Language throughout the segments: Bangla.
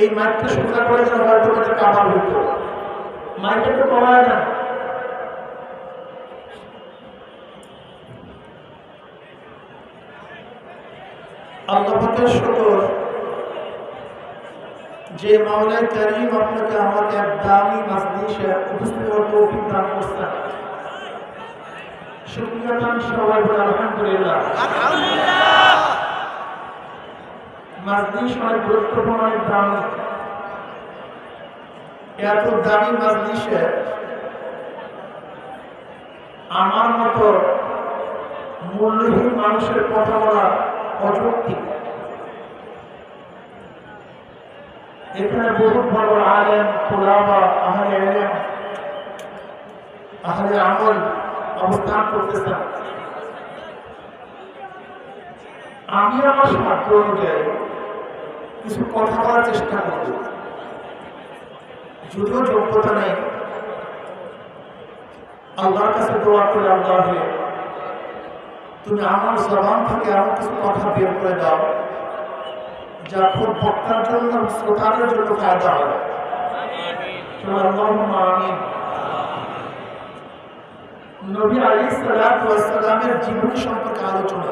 এই মাইকটা সোজা করে হয়তো এটা কাবার হইতো। মাইকটা তো কমায় না। আল্লাহ পাকের শুকর, যে মাওলায় করিম আপনাকে আমাকে এক দামি মাজলিসে উপস্থিত হওয়ার তৌফিক দান করছেন। শুকরিয়া সবাই বলে আলহামদুলিল্লাহ। মাজলিস অনেক গুরুত্বপূর্ণ দামি। এত দামি আমার মতো মূল্যহীন মানুষের কথা বলা অযৌক্তিক। এখানে বহু বড় আলেম খোলাবা আহলে এলেম আহলে আমল অবস্থান করতেছেন। আমি আমার সাধ্য অনুযায়ী কিছু কথা বলার চেষ্টা করব। যদিও যোগ্যতা নেই, আল্লাহর কাছে দোয়া করে আল্লাহ তুমি আমার জবান থেকে এমন কিছু কথা বের করে দাও, যা খুব বক্তার জন্য শ্রোতাদের জন্য ফায়দা হবে। নবী আলী সালামের জীবনী সম্পর্কে আলোচনা।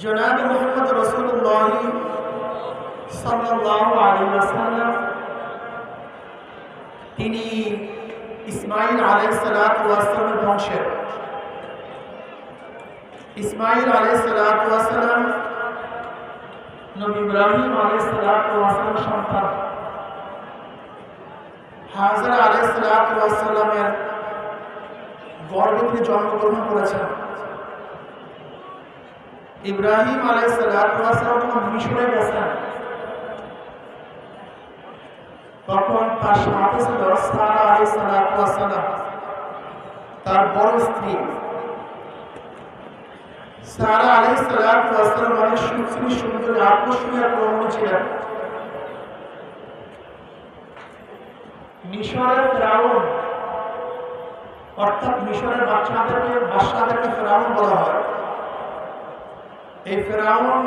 জনাব মোহাম্মদ রসুল্লাহ ওয়াসাল্লাম, তিনি ইসমাইল আলাই সালামের বংশের। ইসমাইল আলাই সালাম নবী ইব্রাহিম আলাই সালাম সন্তান। হাজার আলাই সালামের গর্বে তিনি জন্মগ্রহণ করেছেন। ইব্রাহিম মিশরে গেছেন, তখন তার সাথে ছিল সারা আলাই সালাম। তার বড় স্ত্রী। সারা আলাই সালাম অনেক সুশ্রী সুন্দর আকর্ষণীয় প্রবণ ছিলেন মিশরের ফেরাউন, অর্থাৎ মিশরের বাচ্চাদেরকে বাচ্চাদেরকে ফেরাউন বলা হয়। এই ফেরাউন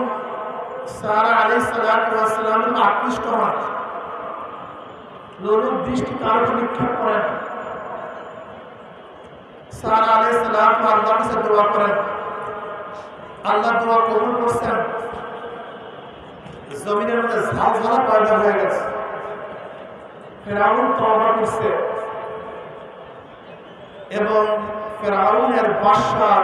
সারা আলাই সালাম আকৃষ্ট হন লোলুপ দৃষ্টি তার নিক্ষেপ করেন সারা আলাই সালাম আল্লাহ কাছে দোয়া করেন আল্লাহ দোয়া কবুল করছেন। জমিনের মধ্যে ঝালঝালা পয়দা হয়ে গেছে। ফেরাউন তবা করছে। এবং ফেরাউনের বাসার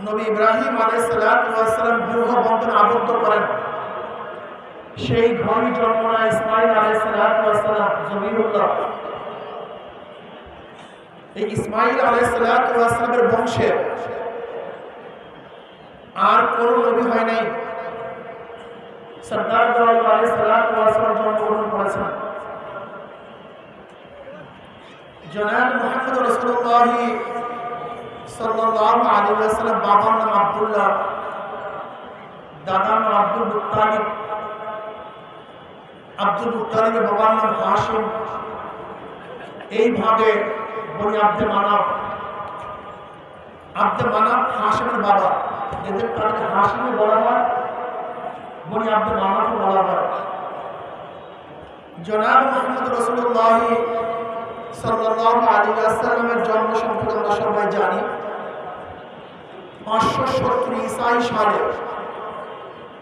নবী ইব্রাহিম আলাইসালাম বিবাহ বন্ধনে আবদ্ধ করেন। সেই ঘরই জন্ম নেয় ইসমাইল আলাইসালাম জমিরুল্লাহ। এই ইসমাইল আলাইসালামের বংশে আর কোন নবী হয় নাই। সর্দার আলাইসালাম জন্মগ্রহণ করেছেন। জনাব মোহাম্মদ রসুল্লাহ সাল্লাহ আলী আসালাম বাবার নাম আবদুল্লাহ, দাদার নাম আব্দুল মুতালিব আব্দুল মুতালিবের বাবার নাম হাসিম এইভাবে বনি আব্দে মানব আব্দে মানব হাসিমের বাবা। এদের তাদেরকে হাসিমে বলা হয়, বনি আব্দে মানবও বলা হয়। জনাব মোহাম্মদ রসুল্লাহ সাল্লাহ আলী আসসালামের জন্ম সম্পর্কে আমরা সবাই জানি। পাঁচশো সত্তর ইসাই সালে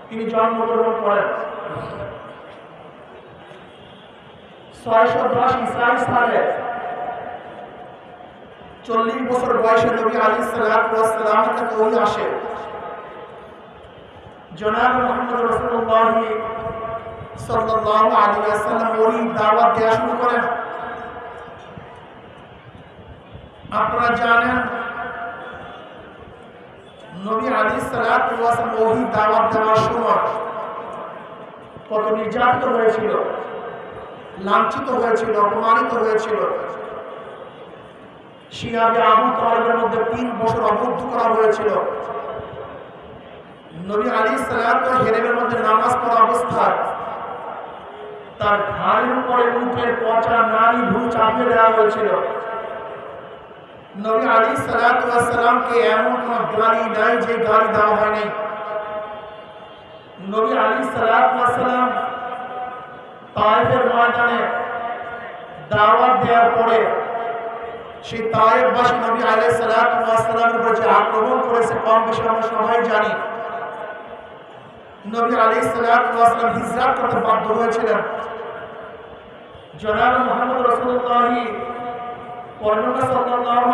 তিনি জন্মগ্রহণ করেন। ছয়শো দশ ইসাই সালে চল্লিশ বছর বয়সে নবী আলী সাল্লাম কাছে ওই আসে। জনাব মোহাম্মদ রসুল্লাহ সাল্লাহ আলী আসাল্লাম ওই দাওয়াত দেওয়া শুরু করেন। আপনারা জানেন, নবী আলী সালাম ওহি দাওয়াত দেওয়ার সময় কত নির্যাতিত হয়েছিল, লাঞ্ছিত হয়েছিল, অপমানিত হয়েছিল। শিয়াবে আবু তলেবের মধ্যে তিন বছর অবরুদ্ধ করা হয়েছিল। নবী আলী সালাম হেরেমের মধ্যে নামাজ পড়া অবস্থায় তার ঘাড়ের উপরে উঠে পচা নারী ভূ চাপিয়ে দেওয়া হয়েছিল। নবী আলী সালাতামকে এমন কোন গালি নাই যে গালি দেওয়া হয়নি নবী আলী সালাতাম তাইফের ময়দানে দাওয়াত দেওয়ার পরে সেই তায়েববাসী নবী আলী সালাতামের উপর যে আক্রমণ করেছে কম বেশি আমরা সবাই জানি নবী আলী সালাতাম হিজরাত করতে বাধ্য হয়েছিলেন জনাব মোহাম্মদ রসুল্লাহি পরনকা সাল্লাল্লাহু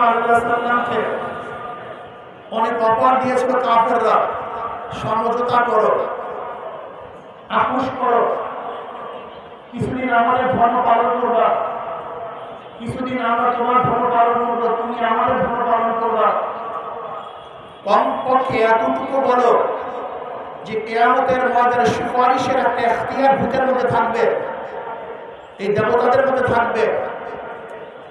অনেক অপর দিয়েছিল কাফেররা। সমঝোতা করো আপোষ করো। কিছুদিন আমাদের ধর্ম পালন করবা। কিছুদিন আমরা তোমার ধর্ম পালন করব, তুমি আমাদের ধর্ম পালন করবা। কমপক্ষে এতটুকু বলো যে কেয়ামতের ময়দানে সুপারিশের একটা এখতিয়ার ভূতের মধ্যে থাকবে, এই দেবতাদের মধ্যে থাকবে।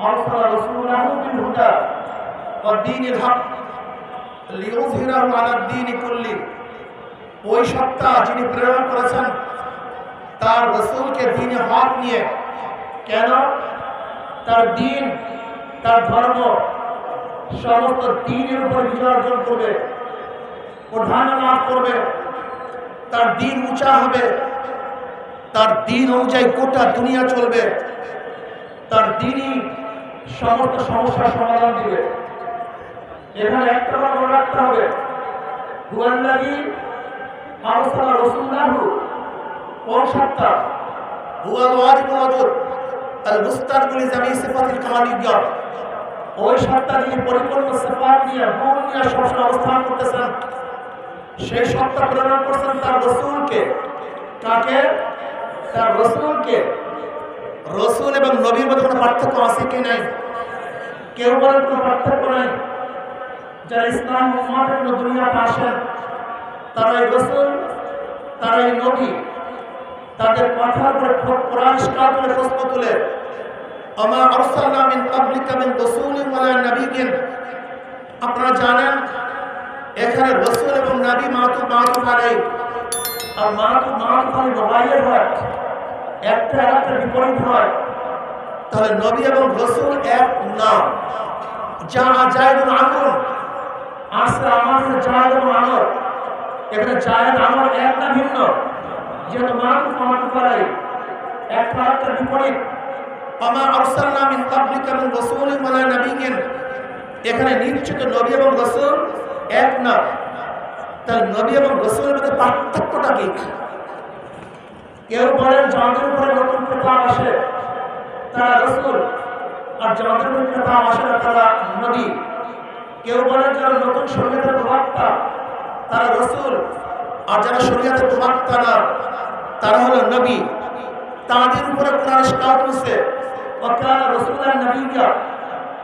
أرسل رسوله بالهدى والدين الحق ليظهره على الدين كله ওই সত্তা যিনি প্রেরণ করেছেন তার রসুলকে দিনে হক নিয়ে কেন তার দিন তার ধর্ম সমস্ত দিনের উপর বিজয় অর্জন করবে প্রধান লাভ করবে তার দিন উঁচা হবে তার দিন অনুযায়ী গোটা দুনিয়া চলবে তার দিনই সমস্ত সমস্যার সমাধান দিবে। এখানে একটা কথা মনে রাখতে হবে। হুয়াল্লাহি আরসালা রাসূলাহু কোন সত্তা হুয়াল ওয়াজিবুল আজর আল মুস্তাকিল জামি সিফাতিল কামালিয়্যা ওই সত্তা যিনি পরিপূর্ণ সিফাত নিয়ে গুণ নিয়ে সবসময় অবস্থান করতেছেন। সেই সত্তা প্রেরণ করছেন তার রসুলকে। কাকে? তার রসুলকে। রসুল এবং নবীর মধ্যে কোনো পার্থক্য আছে কি নাই? কেউ বলেন কোনো পার্থক্য নাই? যারা ইসলাম কোনো দুনিয়াতে আসেন তারা এই রসুল, তারা এই নবী, তাদের কথার উপরে কোরআন স্কার করে প্রশ্ন তুলে আমা আরসালনা মিন ক্বাবলিকা মিন রাসূলিন ওয়া নাবিয়্যিন? আপনারা জানেন, এখানে রসুল এবং নবী মাতুব মাতুব আলাই আর মাতুব মাতুব আলাই মোবাইলের হয় একটা একটা বিপরীত হয়। তাহলে নবী এবং রসুল এক না। যা জায়দুল আমর আসলে আমার জায়দুল আমর এখানে জায়দ আমর এক না ভিন্ন। যেহেতু মাতুব মাতুব আলাই। একটা একটা বিপরীত। আমার আরসালনা মিন ক্বাবলিকা মিন রাসূলিন ওয়া নাবিয়্যিন এখানে নিশ্চিত নবী এবং রসুল এক না। তাহলে নবী এবং রসুলের মধ্যে পার্থক্যটা কি? কেউ বলেন যাদের উপরে নতুন কিতাব আসে তারা রসুল আর যাদের উপরে কিতাব আসে না তারা নবী কেউ বলেন যারা নতুন শরীয়তের প্রবক্তা তারা রসুল আর যারা শরীয়তের প্রবক্তা না তারা হলো নবী তাদের উপরে কোরআন স্কাউট হচ্ছে وكان رسولا نبيا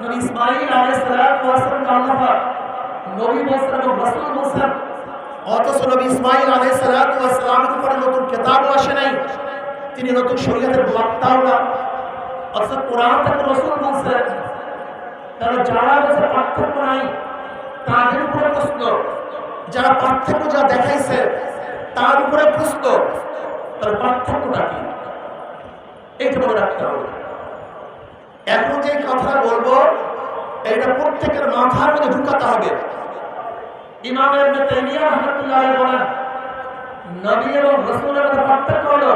নবী ইসমাইল আলাইহিস সালাতু ওয়াস সালাম আল্লাহ পাক নবী বলছেন এবং রাসূল বলছেন অথচ নবী ইসমাইল আলাইহিস সালাতু ওয়াস উপরে নতুন কিতাবও আসে নাই। তিনি নতুন শরীয়তের বক্তাও না। অথচ কোরআন থেকে রাসূল বলছেন তারা যারা বলছে পার্থক্য নাই, তাদের উপরে প্রশ্ন। যারা পার্থক্য যা দেখাইছে, তার উপরে প্রশ্ন। তার পার্থক্যটা কি? এইটা মনে রাখতে হবে। এখন যে কথা বলব, এটা প্রত্যেকের মাথার মধ্যে ঢুকাতে হবে। তাইমিয়া রহমতুল্লাহ বলেন, নবী এবং রসুলের মধ্যে পার্থক্য হলো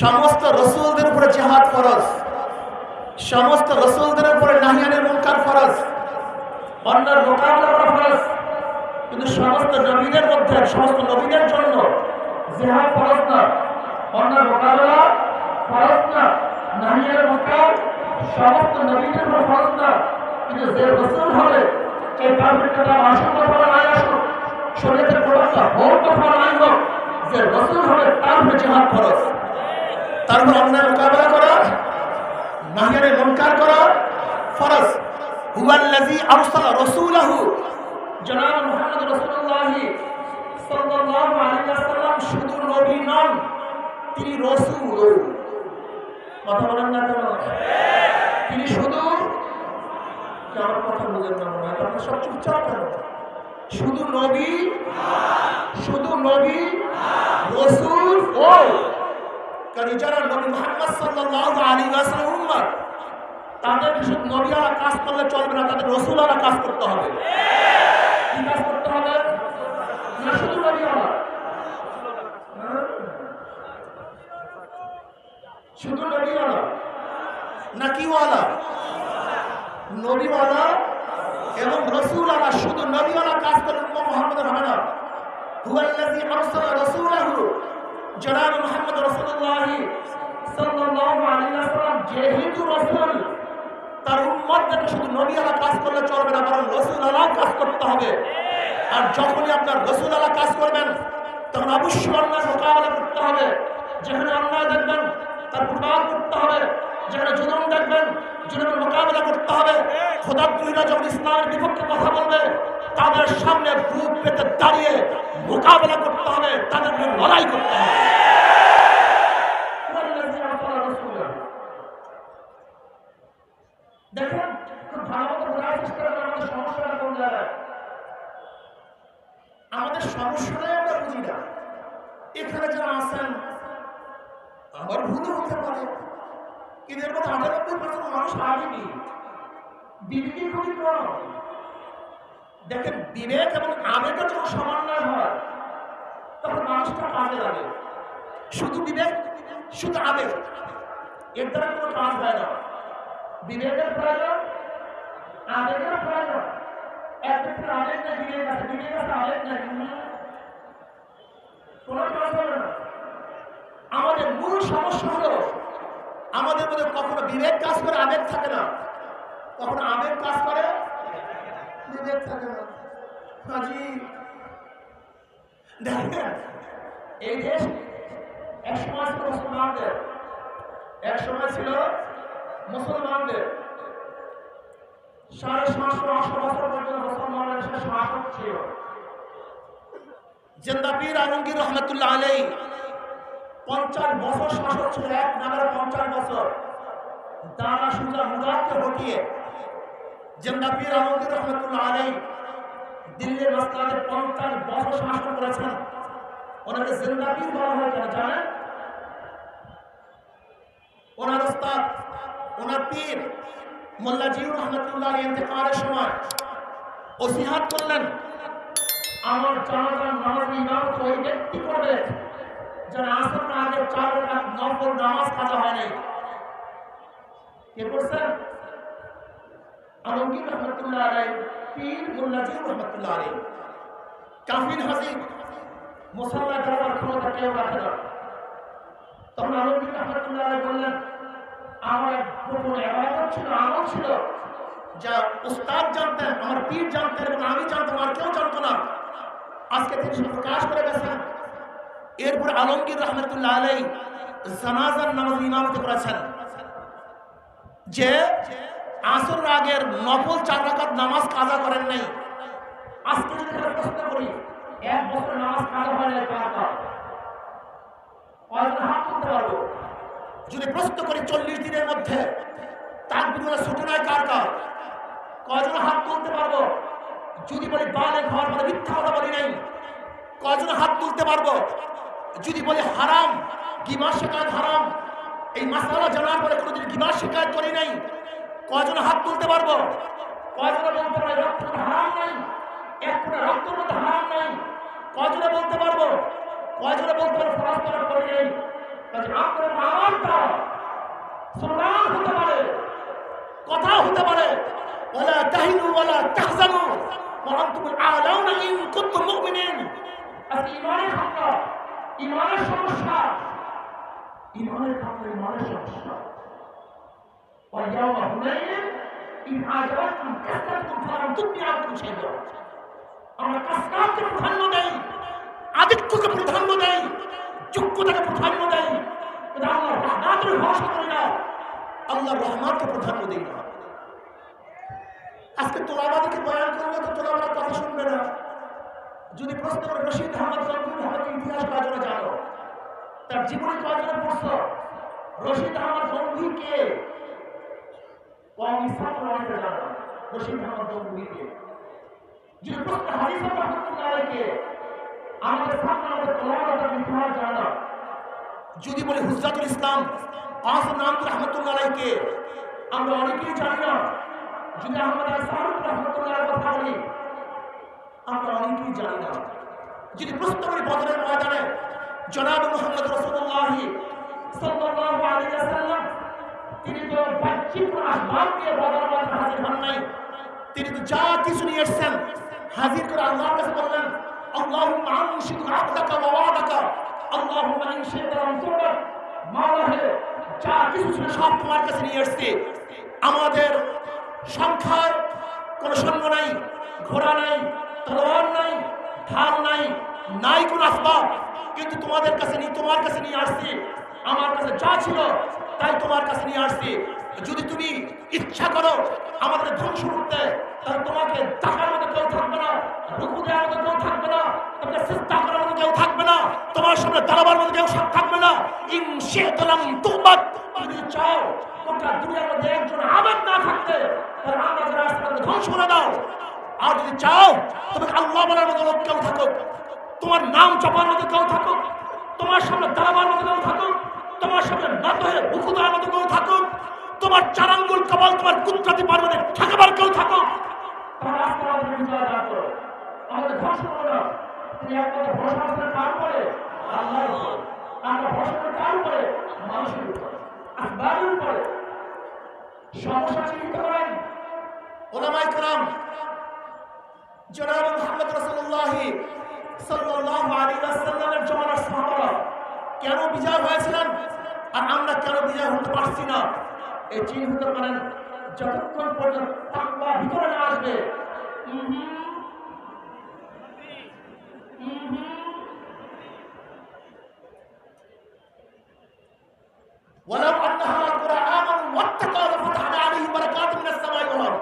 সমস্ত রসুলদের উপরে জেহাদ ফরজ, সমস্ত রসুলদের উপরে নাহিয়ানের মুনকার ফরজ, অন্যের মোকাবিলা করা ফরজ, কিন্তু সমস্ত নবীদের মধ্যে, সমস্ত নবীদের জন্য জেহাদ ফরজ না অন্যায় মোকাবেলা ফরজ না নাহিয়ার মোকাল সমস্ত নবীদের উপর ফরজ না, কিন্তু যে রসুল হবে এই তার আসুক অথবা নাই আসুক শরীরের হোক অথবা নাই হোক, যে রসুল হবে তার উপরে জিহাদ ফরজ। তারপর অন্যায় মোকাবেলা করা নাহিয়ারে মুনকার করা ফরজ। হুয়াল্লাযী আরসালা রাসূলাহু। জনাব মুহাম্মদ রাসূলুল্লাহ সাল্লাল্লাহু আলাইহি ওয়াসাল্লাম শুধু নবী নন, তিনি রাসূল। কথা বলেন না কেন? তিনি শুধু কি আমার কথা বুঝেন না মনে হয় আপনারা সব চুপচাপ কেন শুধু নবী? শুধু নবী? রসুল? ও কারণ যারা নবী মোহাম্মদ সাল্লাল্লাহু আলাইহি ওয়াসাল্লাম উম্মত তাদের শুধু নবীওয়ালা কাজ করলে চলবে না তাদের রসুলওয়ালা কাজ করতে হবে? কি কাজ করতে হবে? না শুধু নবীওয়ালা? হ্যাঁ? শুধু নবীওয়ালা? না কিওয়ালা নবীওয়ালা, এবং রসুলওয়ালা শুধু নবীওয়ালা কাজ করলে উম্মত মুহাম্মদের হবে না হুয়াল্লাযী আরসালা রাসূলাহু, জনাব মুহাম্মদ রাসূলুল্লাহ সাল্লাল্লাহু আলাইহি ওয়াসাল্লাম যেহেতু রাসূল, তার উম্মতদেরকে শুধু নবীওয়ালা কাজ করলে চলবে না, বরং রসুলওয়ালা কাজ করতে হবে। আর যখনই আপনার রসুলওয়ালা কাজ করবেন, তখন অবশ্যই অন্যায় মোকাবেলা করতে হবে। যেখানে অন্যায় দেখবেন, তার প্রতিবাদ করতে হবে। যেখানে জুলুম দেখবেন, জুলুমের মোকাবেলা করতে হবে। খোদাবুলিরা যখন ইসলামের বিপক্ষে কথা বলবে, তাদের সামনে বুক পেতে দাঁড়িয়ে মোকাবেলা করতে হবে, তাদের লড়াই করতে হবে। দেখেন আমাদের সমস্যাটাই আমরা বুঝি না। এখানে আছেন আবার ভুলও হতে পারে। কিন্তু এর মধ্যে আটানব্বই মানুষ বিবেকই খুবই কম। দেখেন, বিবেক এবং আবেগের যখন সমন্বয় হয়, তখন মানুষটা কাজে লাগে। শুধু বিবেক, শুধু আবেগ। এর দ্বারা কোনো কাজ হয় না। বিবেকের প্রয়োজন আবেগের প্রয়োজন এক না কোনো কাজ না। আমাদের মূল সমস্যা হলো আমাদের মধ্যে কখনো বিবেক কাজ করে, আবেগ থাকে না। কখনো আবেগ কাজ করে, বিবেক থাকে না। দেখেন, এই দেশ এক সময় ছিল মুসলমানদের, এক সময় ছিল মুসলমানদের। সাড়ে সাতশো আটশো বছর পর্যন্ত মুসলমানদের শাসক ছিল। আলমগীর রহমতুল্লাহ আলাই পঞ্চাশ বছর শাসক ছিল, এক নামের পঞ্চাশ বছর। দানা সুজা মুরাদকে হটিয়ে জেন্দাপির আলমগীর রহমতুল্লাহ আলাই দিল্লির মাসকাতে পঞ্চাশ বছর শাসন করেছেন, ওনাকে জিন্দাপির বলা হয় কেন জানেন? ওনার ওস্তাদ, ওনার পীর মোল্লা জিউর রহমতুল্লাহ ইন্তেকালের সময় ওসিহাত করলেন, আমার জানাজার নামাজ ইমাম তো ওই ব্যক্তি করবে যারা আসর না আগে চার রাকাত নফল নামাজ কাজা হয় নাই কে করছেন আলমগীর রহমতুল্লাহ আলাই পীর মোল্লা জিউর রহমতুল্লাহ আলাই কাফির হাসিব মুসল্লা যাওয়ার ক্ষমতা কেউ রাখে না তখন আলমগীর রহমতুল্লাহ আলাই বললেন আমার এক গোপন এবাদত ছিল আমল ছিল যা উস্তাদ জানতেন আমার পীর জানতেন এবং আমি জানতাম আর কেউ জানতো না আজকে তিনি সেটা প্রকাশ করে গেছেন এরপর আলমগীর রহমতুল্লাহ আলাই জানাজার নামাজ ইমামতি করেছেন। যে আসর আগের নফল চার রাকাত নামাজ কাজা করেন নাই। আজকে যদি প্রশ্ন করি, এক বছর নামাজ কাজা হয় না যদি প্রশ্ন করি চল্লিশ দিনের মধ্যে তার বিরুদ্ধে সূচনায় কার কার? কয়জন হাত তুলতে পারব? যদি বলি বালে ঘর মানে মিথ্যা কথা বলি নাই কয়জন হাত তুলতে পারব? যদি বলে হারাম গিমার শিকায়ত হারাম, এই মাসালা জানার পরে কোনোদিন গিমার শিকায়ত করি নাই কয়জন হাত তুলতে পারব? কয়জন বলতে পারে এক বলতে পারব? কয়জনে বলতে স্লোগান হতে পারে কথা হতে পারে, ওয়ালা তাহিনু ওয়ালা তাহজানু ওয়া আনতুমুল আলাউনা ইন কুনতুম মুমিনিন। আজকে ইমানের হামলা ইমানের সমস্যা ইমানের ক্ষেত্রে ইমানের সমস্যা ويوم حنين إذ أعجبتكم كثرتكم فلم تغن عنكم شيئا আমরা কাসরাতকে প্রাধান্য দেই আদিত্যকে প্রাধান্য দেই যোগ্যতাকে প্রাধান্য দেই কিন্তু আল্লাহ রহমাতের ভরসা করি না আল্লাহ রহমাতকে প্রাধান্য দিই না আজকে তোলাবাদকে বয়ান করলে তো তোলাবাদের কথা শুনবে না যদি প্রশ্ন করে, রশিদ আহমদ জঙ্গুর আহমদের ইতিহাস কয়জনে জানো? তার জীবনে কয়জনে পড়ছ? রশিদ আহমদ কে? যদি প্রশ্ন বলি, হুজরাতুল ইসলাম নামতুল রহমতুল্লাহকে আমরা অনেকেই জানি না। যদি আহমদ রহমতুল্লাহর কথা বলি আমরা অনেকেই জানি না। যদি প্রশ্ন করি বদরের ময়দানে জনাব মোহাম্মদ রসুল্লাহ সাল্লাল্লাহু আলাইহি তিনি তো বাহ্যিক আসবাব দিয়ে হাজির হন তিনি তো যা কিছু নিয়ে এসেছেন হাজির করে আল্লাহর কাছে বললেন আনশিদ আবদাকা ওয়া ওয়াদাকা, আল্লাহুম্মা ইনশিদ রাসূলাক মাওলাহে যা কিছু ছিল সব তোমার কাছে নিয়ে এসেছি। আমাদের সংখ্যার কোনো সঙ্গ নাই, ঘোড়া নাই তলোয়ার নাই ঢাল নাই নাই কোনো আসবাব। কিন্তু তোমাদের কাছে নিয়ে তোমার কাছে নিয়ে আসছি। আমার কাছে যা ছিল, তাই তোমার কাছে নিয়ে আসছি। যদি তুমি ইচ্ছা করো আমাদের ধ্বংস করতে, তাহলে তোমাকে টাকার মতো কেউ থাকবে না, রুকু দেওয়ার মতো কেউ থাকবে না, তোমাকে চেষ্টা করার মতো কেউ থাকবে না, তোমার সামনে দাঁড়াবার মতো কেউ থাকবে না। ইন শেতলাম তুবাত যদি চাও গোটা দুনিয়ার মধ্যে একজন আবাদ না থাকতে, তাহলে আমরা যারা আসতে ধ্বংস করে দাও। আর যদি চাও, তবে আল্লাহ বলার মতো লোক কেউ থাকো তোমার নাম চপার মতো কেউ থাকো তোমার সামনে দাঁড়াবার মতো কেউ থাকো তোমার সামনে না তো হয়ে বুকু দেওয়ার মতো কেউ থাকো তোমার চারাঙ্গুল, কপাল, তোমার কুত্রাতি পারবে ঠেকাবার কেউ থাকো আমাদের সমস্যা চিহ্নিত করেন। ওলামাই কালাম জনাব মুহাম্মদ রাসূলুল্লাহ সাল্লাল্লাহু আলাইহি ওয়াসাল্লামের জমানার সাহাবারা কেন বিজয় হয়েছিলেন আর আমরা কেন বিজয় হতে পারছি না এই চিহ্ন হতে পারেন যতক্ষণ পর্যন্ত তাকওয়া ভিতরে না আসবে উহুম, উহুম। ولو أنها القرى آمنوا واتقوا لفتحنا عليهم بركات من السماء والأرض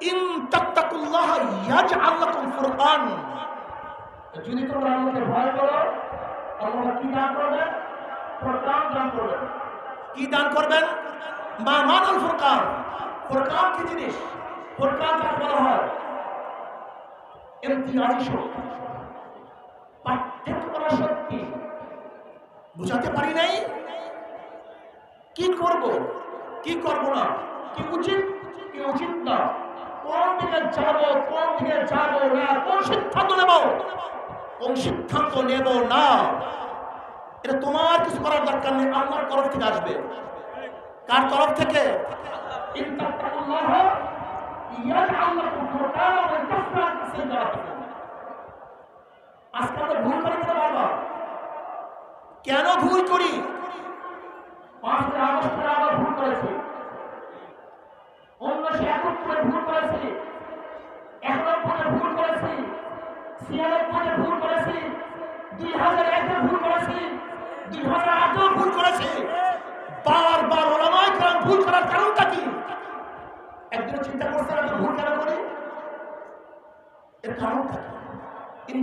ইন তাত্তাকুল্লাহ ইয়াজআল লাকুম ফুরকান যদি তোমরা আল্লাহকে ভয় করো আল্লাহ কি দান করবেন ফুরকান দান করবেন কি দান করবেন? মা মানাল ফুরকান। ফুরকান কি জিনিস? ফুরকান কাকে বলা হয় ইমতিয়াজি শক্তি। পার্থক্য করা শক্তি। বুঝাতে পারি নাই? কি করব? কি করব না? কি উচিত? কি উচিত না? কোন দিকে যাব কোন দিকে যাব না কোন সিদ্ধান্ত নেব? কোন সিদ্ধান্ত নেব না? এটা তোমার কিছু করার দরকার নেই আল্লাহর তরফ থেকে আসবে। কার তরফ থেকে? আজকে আমরা ভুল করে কেন বারবার কেন ভুল করি? পাঁচই আগস্টে আমরা ভুল করেছি। উনিশশো একাত্তরে ভুল করেছি। একানব্বই ভুল করেছি। ছিয়ানব্বই ভুল করেছি। দুই হাজার একে ভুল করেছি। দুই হাজার আটেও ভুল করেছি। বারবার ওলামায় কারণ ভুল করার কারণটা কি? একদিন চিন্তা করছেন আমি ভুল কেন করি? এর কারণটা কি?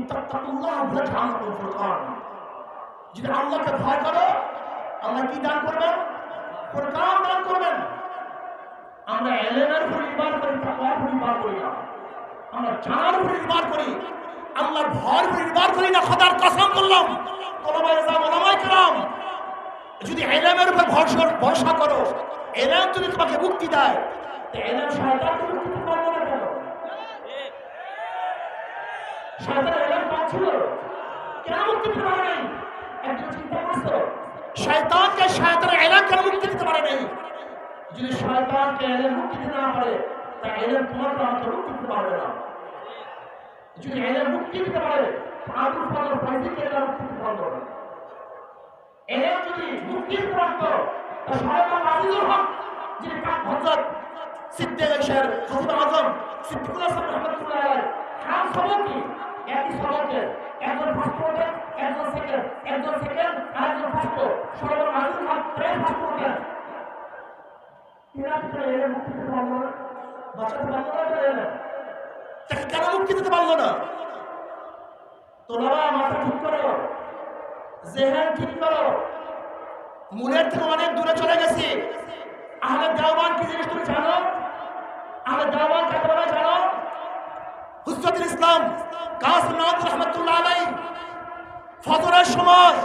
যদি আল্লাহকে ভয় করো, আল্লাহ কি দান করবেন? ফুরকান দান করবেন। আমরা এলেনার পরিবার করি পাওয়ার পরিবার নির্ভর করি না। আমরা জানার পরিবার নির্ভর করি। আল্লাহর ভর পরিবার করি না, খোদার কসম করলাম যদি এলামের উপর ভরসা ভরসা করো, এলাম যদি তোমাকে মুক্তি দেয় এলাম শয়তানকে শয়তান এলাম পাচ্ছিল? কেন মুক্তি দিতে পারে নাই? একজন চিন্তা করছ শয়তানকে শয়তানের এলাম কেন মুক্তি দিতে পারে নাই। যদি শয়তানকে এলেম মুক্তি দিতে না পারে তা তোমাকে আমাকে মুক্তি দিতে পারবে না। যদি এলেম মুক্তি দিতে পারে আবুল ফজল ফাইজিকে এলেম মুক্তি দিতে পারবে না। এলেম যদি মুক্তি পারতো, তা শয়তান আজিজুল হক যিনি পাক হযরত সিদ্দিক শের খতিব আজম সিদ্দিকুল্লাহ সাহেব রহমাতুল্লাহ খান সবকি একই সবকে একজন ফার্স্ট একজন সেকেন্ড একজন সেকেন্ড হক এরা তো মুক্তি দিতে পারল না বাঁচাতে পারল না তো তাকে কেন মুক্তি দিতে পারল না? তোমরা মাথা ঠিক করো জেহেন ঠিক করো। মূলের থেকে অনেক দূরে চলে গেছি। আহলে দেওয়ান কি জিনিস তুমি জানো? আহলে দেওয়ান কাকে বলে জানো? হুজরতুল ইসলাম কাসিম নাওয়াজ রহমতুল্লাহ আলাই ফজরের সময়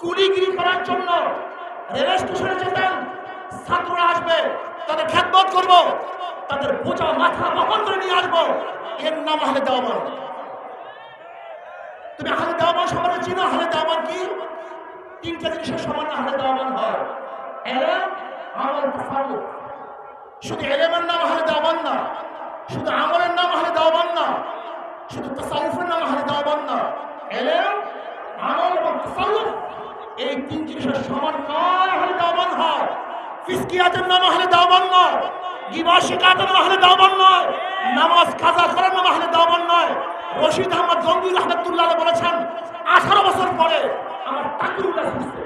কুলিগিরি করার জন্য রেল স্টেশনে যেতেন। ছাত্ররা আসবে, তাদের খ্যাতমত করব, তাদের বোঝা মাথা বহন করে নিয়ে আসব। এর নাম আহলে দেওয়ান। তুমি আহলে দেওয়ান সবার চিনো, আহলে দেওয়ান কি? তিনটা জিনিসের সমান আহলে দেওয়ান হয়। শুধু এলেমের নাম আহলে দেওয়ান না, শুধু আমলের নাম আহলে দেওয়ান না, শুধু তাসাউফের নাম আহলে দেওয়ান না এলেম আমল এবং এই তিন জিনিসের সমান নয় আহলে দেওয়ান হয়? ফিসকিয়াতের নাম আহলে দেওয়ান নয়। গিবা শিকাতের নাম আহলে দেওয়ান নয়। নামাজ কাজা করার নাম আহলে দেওয়ান নয়। রশিদ আহমদ গঙ্গুর রহমতুল্লাহ বলেছেন, আঠারো বছর পরে আমার তাকুরুল্লাহ শুনছে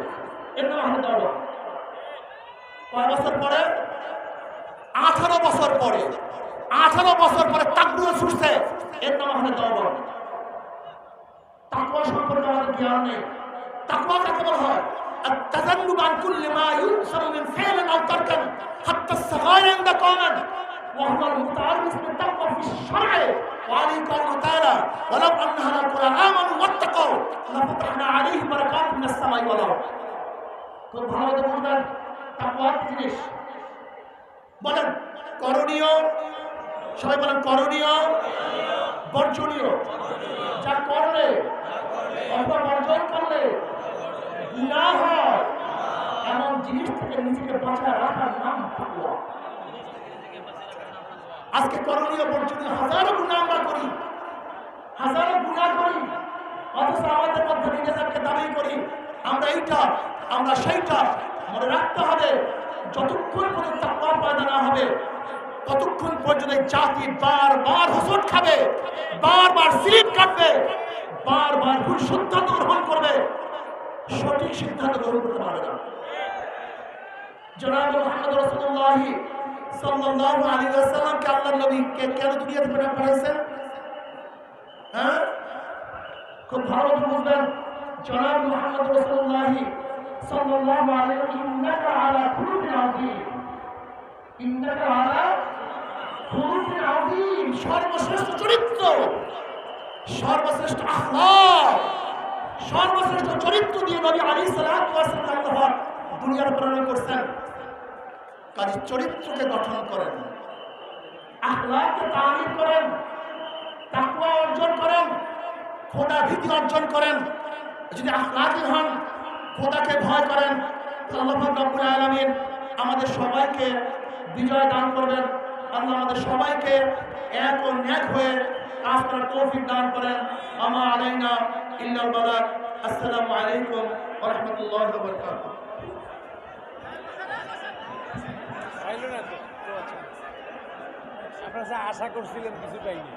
এর নাম আহলে দেওয়ান কয় বছর পরে? আঠারো বছর পরে। আঠারো বছর পরে তাকবুল ছুটছে। এর নাম আহলে দেওয়ান তাকওয়া সম্পর্কে আমাদের জ্ঞান নেই। তাকওয়া কাকে বলা হয় التذنب عن كل ما ينصر من فعل او ترك حتى الصغائر عند قوم وهو المتعرف بالتقوى في الشرع وعليه قوله تعالى ولو ان اهل القرى امنوا واتقوا لفتحنا عليهم بركات من السماء والارض খুব ভালো করে বুঝবেন তাকওয়া কি জিনিস বলেন করণীয় সবাই বলেন করণীয় বর্জনীয় যা করলে অথবা বর্জন করলে গুণা হয়, এমন জিনিস থেকে নিজেকে বাঁচায় রাখার নাম তাকওয়া। আজকে করণীয় বর্জনীয় হাজারো গুণা আমরা করি, হাজারো গুণা করি, অথচ আমাদের মধ্যে নিজেদেরকে দাবি করি, আমরা এইটা, আমরা সেইটা মনে রাখতে হবে, যতক্ষণ পর্যন্ত তাকওয়া পয়দা না হবে, ততক্ষণ পর্যন্ত জাতি বারবার হোসট খাবে, বারবার স্লিপ কাটবে, বারবার ভুল সিদ্ধান্ত গ্রহণ করবে। সঠিক সিদ্ধান্ত গ্রহণ করতে পারবে না। জনাব মোহাম্মদ রাসূলুল্লাহ সাল্লাল্লাহু আলাইহি ওয়াসাল্লামকে আল্লাহর নবী কেন দুনিয়াতে পাঠা- পাঠাইছেন হ্যাঁ? খুব ভালো বুঝবেন। জনাব মোহাম্মদ রাসূলুল্লাহ সাল্লাল্লাহু আলাইহি ইন্নাকা আলা খুলুকিন আযীম। ইন্নাকা আলা খুলুকিন আযীম। সর্বশ্রেষ্ঠ চরিত্র, সর্বশ্রেষ্ঠ আখলাক। সর্বশ্রেষ্ঠ চরিত্র দিয়ে নবী ওয়াস সালাম দুনিয়ার প্রেরণ করছেন কাজে চরিত্রকে গঠন করেন, আখলাককে তামিল করেন, তাকওয়া অর্জন করেন, খোদা ভীতি অর্জন করেন। যদি আখলাকি হন, খোদাকে ভয় করেন আল্লাহ রব্বুল আলামিন আমাদের সবাইকে বিজয় দান করবেন। আল্লাহ আমাদের সবাইকে এক ও ন্যাক হয়ে কাজ করার দান করেন। আমা আলাইনা ইল্লাল বালাগ আসসালামু আলাইকুম ওয়া রাহমাতুল্লাহি আচ্ছা। আশা করছিলেন, কিছু পাইনি।